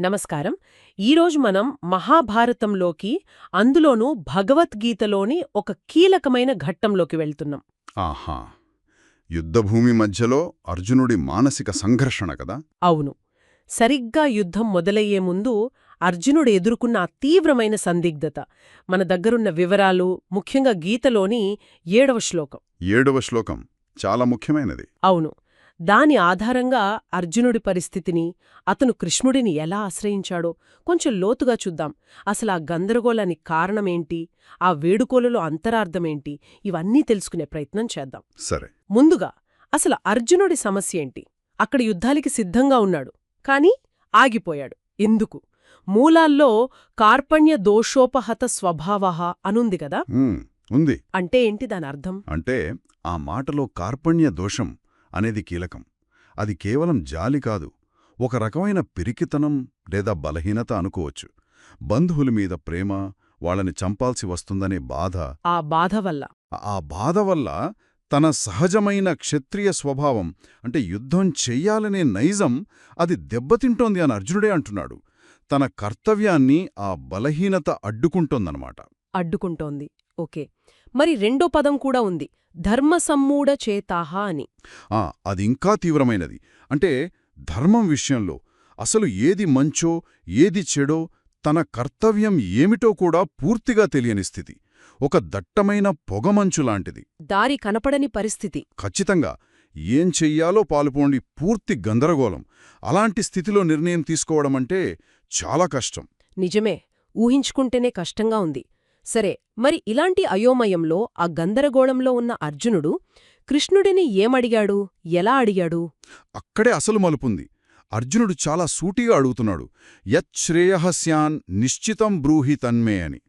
నమస్కారం. ఈరోజు మనం మహాభారతంలోకి అందులోనూ భగవద్గీతలోని ఒక కీలకమైన ఘట్టంలోకి వెళ్తున్నాం. ఆహా! యుద్ధభూమి మధ్యలో అర్జునుడి మానసిక సంఘర్షణ కదా? అవును. సరిగ్గా యుద్ధం మొదలయ్యే ముందు అర్జునుడు ఎదుర్కొన్న ఆ తీవ్రమైన సందిగ్ధత మన దగ్గరున్న వివరాలు ముఖ్యంగా గీతలోని ఏడవ శ్లోకం. ఏడవ శ్లోకం. చాలా ముఖ్యమైనది. అవును. దాని ఆధారంగా అర్జునుడి పరిస్థితిని అతను కృష్ణుడిని ఎలా ఆశ్రయించాడో కొంచెం లోతుగా చూద్దాం. అసలు ఆ గందరగోళానికి కారణమేంటి? ఆ వేడుకోలలో అంతరార్థమేంటి? ఇవన్నీ తెలుసుకునే ప్రయత్నం చేద్దాం. సరే. ముందుగా అసలు అర్జునుడి సమస్య ఏంటి? అక్కడ యుద్ధానికి సిద్ధంగా ఉన్నాడు కాని ఆగిపోయాడు. ఎందుకు? మూలాల్లో కార్పణ్య దోషోపహత స్వభావ అనుంది కదా? ఉంది. అంటే ఏంటి దాని అర్థం? అంటే ఆ మాటలో కార్పణ్య దోషం అనేది కీలకం. అది కేవలం జాలి కాదు ఒక రకమైన పిరికితనం లేదా బలహీనత అనుకోవచ్చు. బంధువుల మీద ప్రేమ వాళ్ళని చంపాల్సి వస్తుందనే బాధ ఆ బాధ వల్ల. ఆ బాధ వల్ల తన సహజమైన క్షత్రియ స్వభావం అంటే యుద్ధం చెయ్యాలనే నైజం అది దెబ్బతింటోంది అని అర్జునుడే అంటున్నాడు. తన కర్తవ్యాన్ని ఆ బలహీనత అడ్డుకుంటోందనమాట అడ్డుకుంటోంది. ఓకే. మరి రెండో పదం కూడా ఉంది. ధర్మసమ్మూఢ చేతాహ అని. ఆ, అది ఇంకా తీవ్రమైనది. అంటే ధర్మం విషయంలో అసలు ఏది మంచో ఏది చెడో తన కర్తవ్యం ఏమిటో కూడా పూర్తిగా తెలియని స్థితి. ఒక దట్టమైన పొగమంచు లాంటిది. దారి కనపడని పరిస్థితి. ఖచ్చితంగా ఏం చెయ్యాలో పాలుపోండి పూర్తి గందరగోళం. అలాంటి స్థితిలో నిర్ణయం తీసుకోవడమంటే చాలా కష్టం. నిజమే ఊహించుకుంటేనే కష్టంగా ఉంది. సరే మరి ఇలాంటి అయోమయంలో ఆ గందరగోళంలో ఉన్న అర్జునుడు కృష్ణుడిని ఏమడిగాడు? ఎలా అడిగాడు? అక్కడే అసలు మలుపుంది. అర్జునుడు చాలా సూటిగా అడుగుతున్నాడు. యచ్శ్రేయహస్యాన్ నిశ్చితం బ్రూహి తన్మే అని.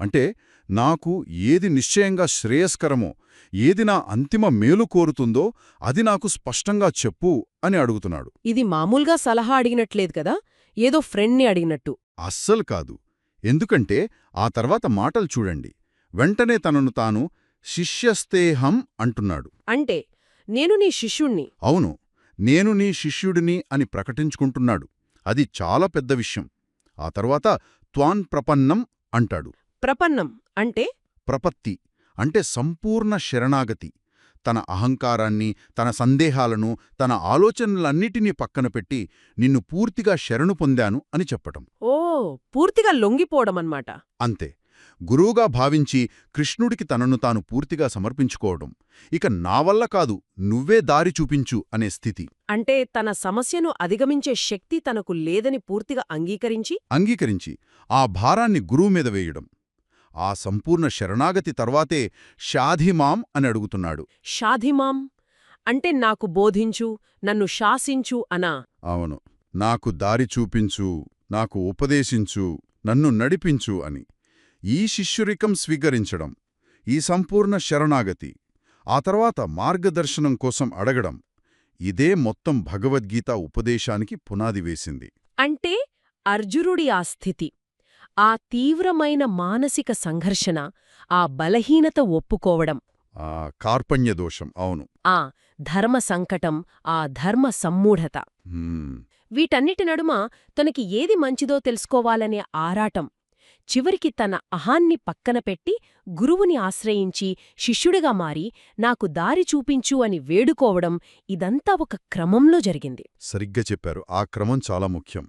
అంటే నాకు ఏది నిశ్చయంగా శ్రేయస్కరమో ఏది నా అంతిమ మేలు కోరుతుందో అది నాకు స్పష్టంగా చెప్పు అని అడుగుతున్నాడు. ఇది మామూలుగా సలహా అడిగినట్లేదు కదా? ఏదో ఫ్రెండ్ని అడిగినట్టు. అస్సలు కాదు. ఎందుకంటే ఆ తర్వాత మాటలు చూడండి. వెంటనే తనను తాను శిష్యస్తేహం అంటున్నాడు. అంటే నేను నీ శిష్యుణ్ణి. అవును నేను నీ శిష్యుడిని అని ప్రకటించుకుంటున్నాడు. అది చాలా పెద్ద విషయం. ఆ తర్వాత త్వాన్ ప్రపన్నం అంటాడు. ప్రపన్నం అంటే? ప్రపత్తి అంటే సంపూర్ణ శరణాగతి. తన అహంకారాన్ని తన సందేహాలను తన ఆలోచనలన్నిటినీ పక్కన పెట్టి నిన్ను పూర్తిగా శరణు పొందాను అని చెప్పటం. ఓ పూర్తిగా లొంగిపోవడమన్నమాట. అంతే. గురువుగా భావించి కృష్ణుడికి తనను తాను పూర్తిగా సమర్పించుకోవడం. ఇక నా వల్ల కాదు నువ్వే దారి చూపించు అనే స్థితి. అంటే తన సమస్యను అధిగమించే శక్తి తనకు లేదని పూర్తిగా అంగీకరించి? అంగీకరించి ఆ భారాన్ని గురువు మీద వేయడం. ఆ సంపూర్ణ శరణాగతి తర్వాతే షాధిమాం అని అడుగుతున్నాడు. షాధిమాం అంటే నాకు బోధించు నన్ను శాసించు అనా. అవును. నాకు దారి చూపించు నాకు ఉపదేశించు నన్ను నడిపించు అని. ఈ శిష్యురికం స్వీకరించడం ఈ సంపూర్ణ శరణాగతి ఆ తర్వాత మార్గదర్శనం కోసం అడగడం ఇదే మొత్తం భగవద్గీత ఉపదేశానికి పునాది వేసింది. అంటే అర్జునుడి ఆ స్థితి. ఆ తీవ్రమైన మానసిక సంఘర్షణ ఆ బలహీనత ఒప్పుకోవడం. ఆ కార్పణ్య దోషం అవును. ఆ ధర్మ సంకటం ఆ ధర్మ సమ్మూఢత. వీటన్నిటి నడుమ తనకి ఏది మంచిదో తెలుసుకోవాలనే ఆరాటం. చివరికి తన అహాన్ని పక్కన పెట్టి గురువుని ఆశ్రయించి శిష్యుడిగా మారి నాకు దారి చూపించు అని వేడుకోవడం ఇదంతా ఒక క్రమంలో జరిగింది. సరిగ్గా చెప్పారు. ఆ క్రమం చాలా ముఖ్యం.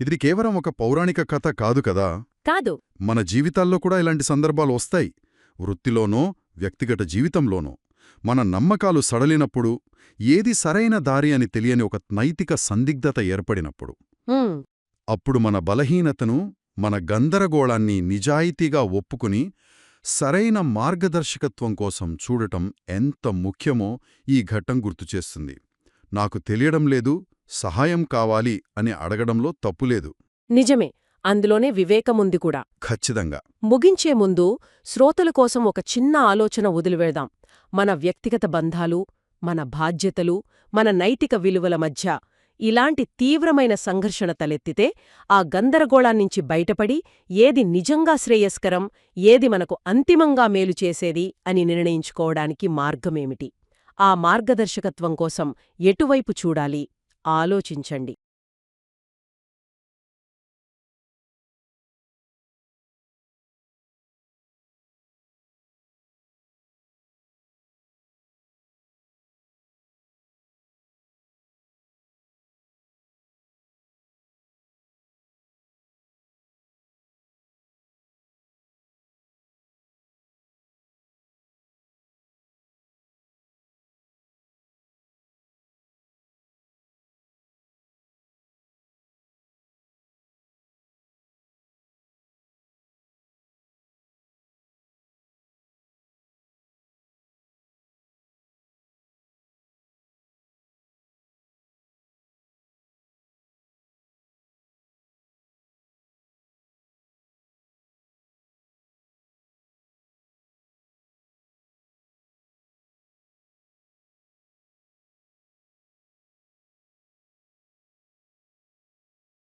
ఇది కేవలం ఒక పౌరాణిక కథ కాదు కదా? కాదు. మన జీవితాల్లో కూడా ఇలాంటి సందర్భాలు వస్తాయి. వృత్తిలోనో వ్యక్తిగత జీవితంలోనో. మన నమ్మకాలు సడలినప్పుడు ఏది సరైన దారి అని తెలియని ఒక నైతిక సందిగ్ధత ఏర్పడినప్పుడు. అప్పుడు మన బలహీనతను మన గందరగోళాన్ని నిజాయితీగా ఒప్పుకుని సరైన మార్గదర్శకత్వం కోసం చూడటం ఎంత ముఖ్యమో ఈ ఘట్టం గుర్తుచేస్తుంది నాకు తెలియడం లేదు సహాయం కావాలి అని అడగడంలో తప్పులేదు. నిజమే అందులోనే వివేకముంది కూడా. ఖచ్చితంగా. ముగించే ముందు శ్రోతల కోసం ఒక చిన్న ఆలోచన వదిలివేద్దాం. మన వ్యక్తిగత బంధాలు మన బాధ్యతలు మన నైతిక విలువల మధ్య ఇలాంటి తీవ్రమైన సంఘర్షణ తలెత్తితే ఆ గందరగోళాన్నించి బయటపడి ఏది నిజంగా శ్రేయస్కరం ఏది మనకు అంతిమంగా మేలు చేసేది అని నిర్ణయించుకోవడానికి మార్గమేమిటి? ఆ మార్గదర్శకత్వం కోసం ఎటువైపు చూడాలి? ఆలోచించండి.